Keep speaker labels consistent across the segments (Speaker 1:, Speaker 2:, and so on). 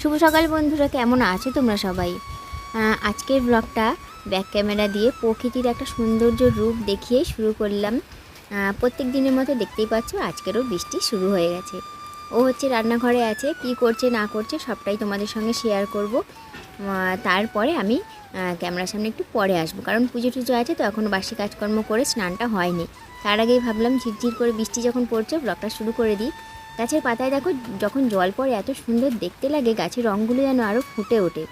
Speaker 1: শুভ সকাল বন্ধুরা, কেমন আছো তোমরা সবাই? আজকের ব্লগটা ব্যাক ক্যামেরা দিয়ে প্রকৃতির একটা সৌন্দর্য রূপ দেখিয়ে শুরু করলাম। প্রত্যেক দিনের মতো দেখতেই পাচ্ছ, আজকেরও বৃষ্টি শুরু হয়ে গেছে। ও হচ্ছে রান্নাঘরে আছে, কি করছে, না করছে, সবটাই তোমাদের সঙ্গে শেয়ার করব। তারপরে আমি ক্যামেরার সামনে একটু পরে আসব। কারণ পুজো টুজো আছে, তো এখনও বাসি কাজকর্ম করে স্নানটা হয়নি। তার আগেই ভাবলাম ঝিরঝির করে বৃষ্টি যখন পড়ছে ব্লগটা শুরু করে দিই। গাছের পাতায় দেখো যখন জল পড়ে, এত সুন্দর দেখতে লাগে গাছের রঙগুলো যেন আরও ফুটে ওঠে।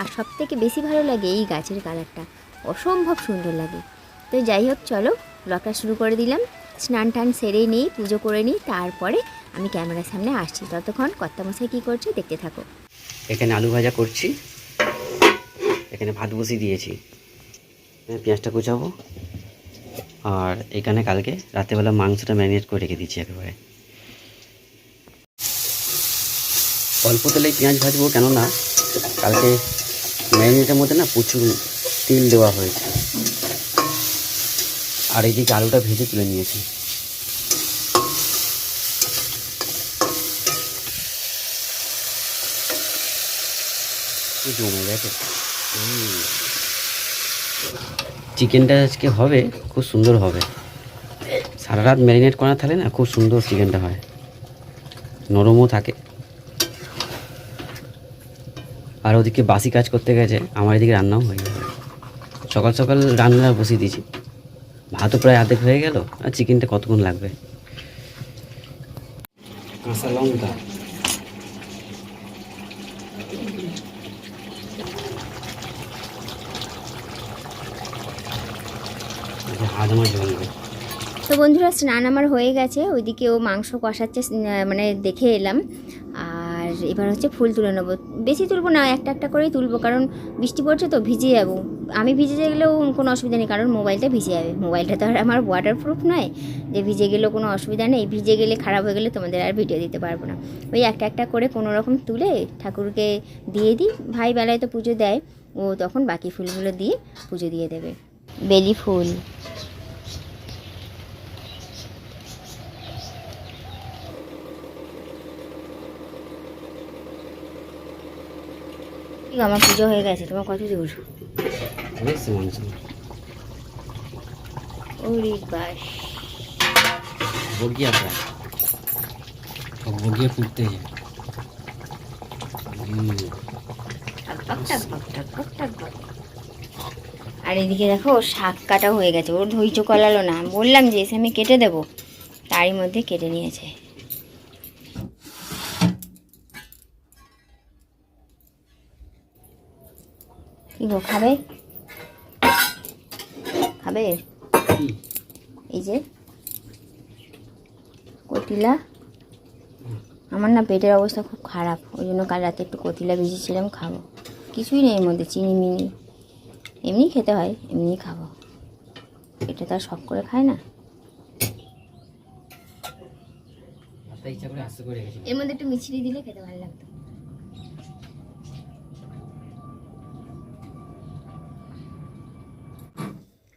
Speaker 1: আর সব থেকে বেশি ভালো লাগে এই গাছের কালারটা। অসম্ভব সুন্দর লাগে। তো যাই হোক, চলো, ব্লগটা শুরু করে দিলাম। স্নান টান সেরে নিই, পুজো করে নিই, তারপরে আমি ক্যামেরার সামনে আসছি। ততক্ষণ কর্তামশাই কী করছে দেখতে থাকো।
Speaker 2: এখানে আলু ভাজা করছি। এখানে ভাত বসিয়ে দিয়েছি। পেঁয়াজটা কুচাবো। আর এখানে কালকে রাতেবেলা মাংসটা ম্যারিনেট করে রেখে দিচ্ছি একেবারে। অল্প তেলেই পেঁয়াজ ভাজবো, কেননা কালকে ম্যারিনেটের মধ্যে না প্রচুর তেল দেওয়া হয়েছে। আর এইদিকে আলুটা ভেজে তুলে নিয়েছি। চিকেনটা আজকে হবে, খুব সুন্দর হবে। সারা রাত ম্যারিনেট করা থাকলে না খুব সুন্দর চিকেনটা হয়। নরমও থাকে। আর ওদিকে বাসি কাজ করতে গেছে, আমার এদিকে রান্নাও হয়ে গেছে। সকাল সকাল রান্না বসিয়ে দিয়েছি। ভাতও প্রায় আধেক হয়ে গেল, আর চিকেনটা কতক্ষণ লাগবে? কাঁচা লঙ্কা।
Speaker 1: তো বন্ধুরা, স্নান আমার হয়ে গেছে, ওইদিকে ও মাংস কষাচ্ছে মানে দেখে এলাম। এবার হচ্ছে ফুল তুলে নেব। বেশি তুলবো না, একটা একটা করেই তুলবো, কারণ বৃষ্টি পড়ছে তো ভিজে যাব। আমি ভিজে গেলেও কোনো অসুবিধা নেই, কারণ মোবাইলটা ভিজে যাবে। মোবাইলটা তো আর আমার ওয়াটারপ্রুফ নয়, যে ভিজে গেলেও কোনো অসুবিধা নেই। ভিজে গেলে খারাপ হয়ে গেলে তোমাদের আর ভিডিও দিতে পারব না। ওই একটা একটা করে কোনো রকম তুলে ঠাকুরকে দিয়ে দিই। ভাই বেলায় তো পুজো দেয়, ও তখন বাকি ফুলগুলো দিয়ে পুজো দিয়ে দেবে। বেলি ফুল। আমার পুজো হয়ে গেছে তোমার কত দূর ওরে বাস।
Speaker 2: বগিয়া প্রায়। বগিয়া ফুটতে।
Speaker 1: আর এদিকে দেখো ওর শাক কাটা হয়ে গেছে। ওর ধৈর্য কলালো না। বললাম যে এসে আমি কেটে দেবো। তারই মধ্যে কেটে নিয়েছে। কি গো খাবে খাবে এই যে কটিলা আমার না পেটের অবস্থা খুব খারাপ ওই জন্য কাল রাতে একটু কতিলা ভিজেছিলাম খাব কিছুই নেই এর মধ্যে চিনি মিনি এমনি খেতে হয় এমনি খাব এটা তো আর শখ করে খায় না এর মধ্যে একটু মিছরি দিলে খেতে ভালো লাগতো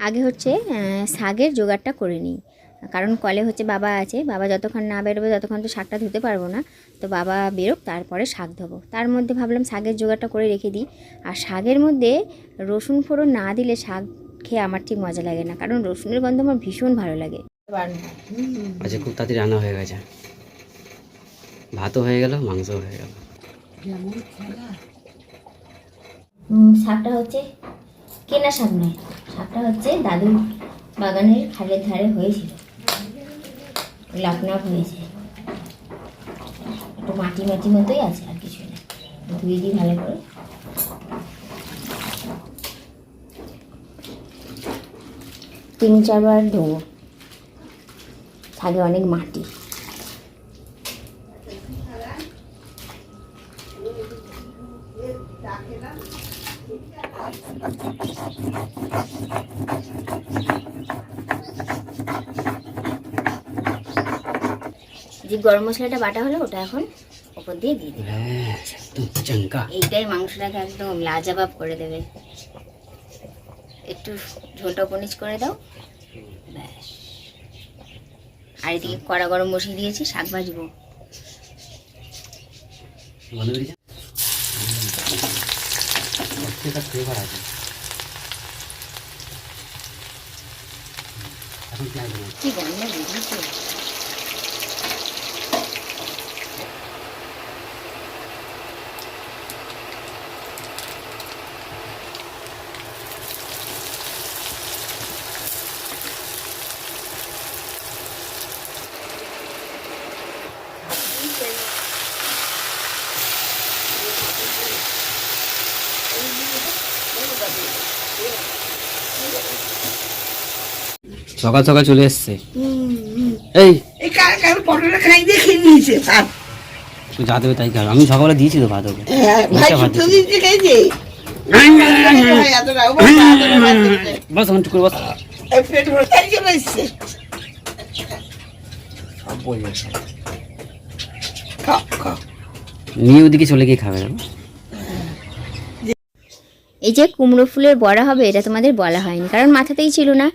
Speaker 1: আগে হচ্ছে শাকের জোগাড়টা করে নিই। কারণ কলে হচ্ছে বাবা আছে বাবা যতক্ষণ না বেরোবে ততক্ষণ তো শাকটা ধুতে পারব না। তো বাবা বেরোক তারপরে শাক ধোবো। তার মধ্যে ভাবলাম শাকের জোগাড়টা করে রেখে দিই। আর শাকের মধ্যে রসুন ফোড়ন না দিলে শাক খেয়ে আমার ঠিক মজা লাগে না। কারণ রসুনের গন্ধ আমার ভীষণ ভালো লাগে।
Speaker 2: আচ্ছা খুব তাড়াতাড়ি রান্না হয়ে গেছে। ভাতও হয়ে গেল মাংসও হয়ে গেল।
Speaker 1: শাকটা হচ্ছে কেনা শাক নয়। হচ্ছে দাদুর বাগানের খালের ধারে হয়েছিল। লাকনাক হয়েছে। একটু মাটি মাটি মতোই আছে, আর কিছু না। ধুয়ে দিই ভালো করে। তিন চারবার ধোবো। শাকে অনেক মাটি। যে গরম মশলাটা বাটা হলো ওটা এখন ওপর দিয়ে দিয়ে দিই
Speaker 2: হ্যাঁ
Speaker 1: এইটাই মাংসটাকে একদম লাজবাব করে দেবে। একটু ঝোলটা পনিচ করে দাও। ব্যাস। আর এদিকে কড়া গরম বসিয়ে দিয়েছি শাক ভাজবো।
Speaker 2: দেবো
Speaker 1: কি গন্ধ বেরিয়েছে
Speaker 2: সকাল সকাল চলে এসছে। এই। যা দেবে তাই খাবে। আমি সকালে দিয়েছি তো ভাত ওকে। বস এখন বস।
Speaker 3: খাও খাও।
Speaker 2: নিয়ে ওদিকে চলে গিয়ে খাবে।
Speaker 1: এই যে কুমড়ো ফুলের বড়া হবে এটা তোমাদের বলা হয়নি। কারণ মাথাতেই ছিল না।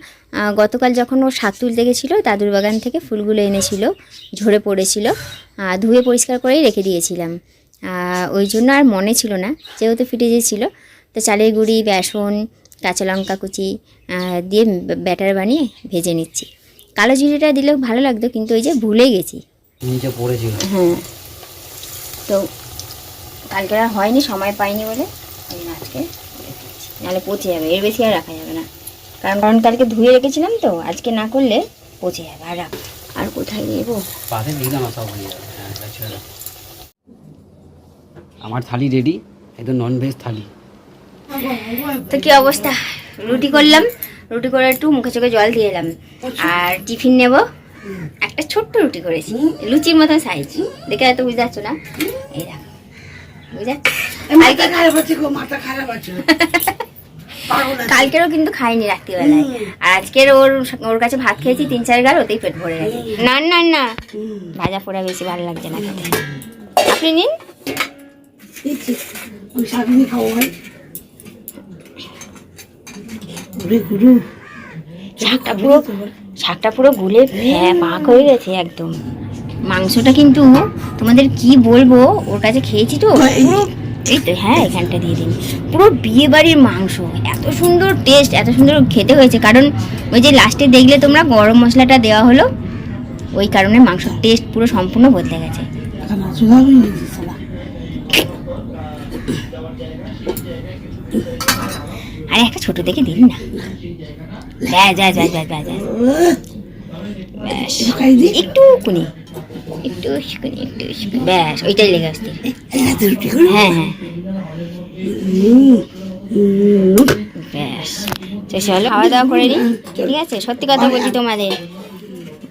Speaker 1: গতকাল যখন ও শাক তুলতে গেছিল দাদুর বাগান থেকে ফুলগুলো এনেছিল ঝরে পড়েছিল। ধুয়ে পরিষ্কার করেই রেখে দিয়েছিলাম। ওই জন্য আর মনে ছিল না যেহেতু ফিটে ছিল। তো চালের গুঁড়ি বেসন কাঁচা লঙ্কা কুচি দিয়ে ব্যাটার বানিয়ে ভেজে নিচ্ছি। কালো জিরেটা দিলেও ভালো লাগতো কিন্তু ওই যে ভুলে গেছি। হ্যাঁ। তো কালকে আর হয়নি সময় পাইনি বলে ওই জন্য আজকে নাহলে পচে যাবে এর বেশি আর রাখা যাবে না। কারণ কারণ কালকে ধুয়ে রেখেছিলাম তো আজকে না করলে পচে যাবে আর রাখ আর কোথায় নেব?
Speaker 2: হয়ে। আমার থালি রেডি একদম নন ভেজ থালি।
Speaker 1: তো কি অবস্থা? রুটি করলাম রুটি করে একটু মুখে চোখে জল দিয়ে এলাম। আর টিফিন নেব? একটা ছোট্ট রুটি করেছি। লুচির মতো সাইজ দেখে হয়তো বুঝতে পারছ না? এই দেখো। কালকেরও কিন্তু খাইনি রাত্রিবেলায়। আর আজকের ওর ওর কাছে ভাত খেয়েছি তিন চার গাল ওতেই পেট ভরে গেছে। না না না। ভাজা পোড়া বেশি ভালো লাগছে না খেতে। আপনি নিন। পুরো শাকটা পুরো গুলে ফ্যা পাক হয়ে গেছে একদম। মাংসটা কিন্তু তোমাদের কি বলব, ওর কাছে খেয়েছি তো। পুরো এই তো হ্যাঁ এখানটা দিয়ে দিন। পুরো বিয়ে বাড়ির মাংস, এত সুন্দর টেস্ট এত সুন্দর খেতে হয়েছে। কারণ ওই যে লাস্টে দেখলে তোমরা গরম মশলাটা দেওয়া হলো, ওই কারণে মাংসর টেস্ট পুরো সম্পূর্ণ বদলে গেছে। আরে একটা ছোট দেখে দিন না। ব্যাস ব্যাস। একটু একটু একটু ব্যাস, ওইটাই লেগে হ্যাঁ হ্যাঁ। ব্যাস। খাওয়া দাওয়া করে নিই। ঠিক আছে? সত্যি কথা বলছি তোমাদের।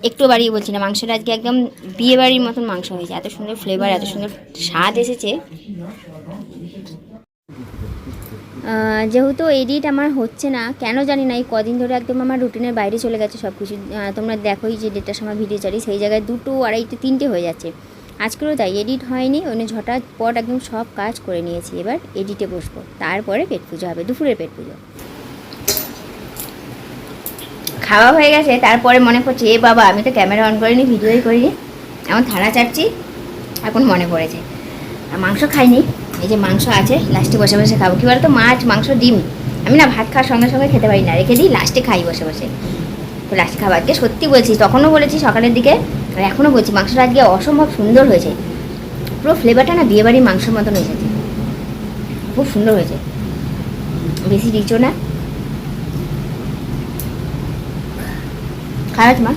Speaker 1: একটু বাড়িয়ে বলছি না, মাংসটা আজকে একদম বিয়ে বাড়ির মতন মাংস হয়েছে। এত সুন্দর ফ্লেভার এত সুন্দর স্বাদ এসেছে। যেহেতু এডিট আমার হচ্ছে না, কেন জানি না এই কদিন ধরে একদম আমার রুটিনের বাইরে চলে গেছে সব কিছু তোমরা দেখোই যে ডেটার সময় ভিডিও চালি সেই জায়গায় দুটো, আড়াইটে, তিনটে হয়ে যাচ্ছে। আজকেরও তাই এডিট হয়নি, ওই ঝটার পর একদম সব কাজ করে নিয়েছি। এবার এডিটে বসবো, তারপরে পেট পুজো হবে, দুপুরের পেট পুজো। খাওয়া হয়ে গেছে, তারপরে মনে করছে এ বাবা, আমি তো ক্যামেরা অন করিনি ভিডিওই করিনি। এমন থালা চাটছি, এখন মনে পড়েছে। মাংস খাইনি। এই যে মাংস আছে, লাস্টে বসে বসে খাব। কী বলতো, মাছ, মাংস, ডিম। আমি না ভাত খাওয়ার সঙ্গে সঙ্গে খেতে পারি না। রেখে দিই, লাস্টে খাই বসে বসে। তো লাস্টে খাবার আজকে সত্যি বলছি, তখনও বলেছি সকালের দিকে, আর এখনও বলছি, মাংসটা আজকে অসম্ভব সুন্দর হয়েছে। পুরো ফ্লেভারটা না বিয়েবাড়ির মাংসের মতন এসেছে খুব সুন্দর হয়েছে। বেশি রিচও না? খারাপ মা।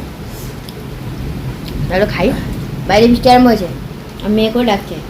Speaker 1: তাহলে খাই। বাইরে বৃষ্টি আরম্ভ হয়েছে। আর মেয়েকেও ডাকছে।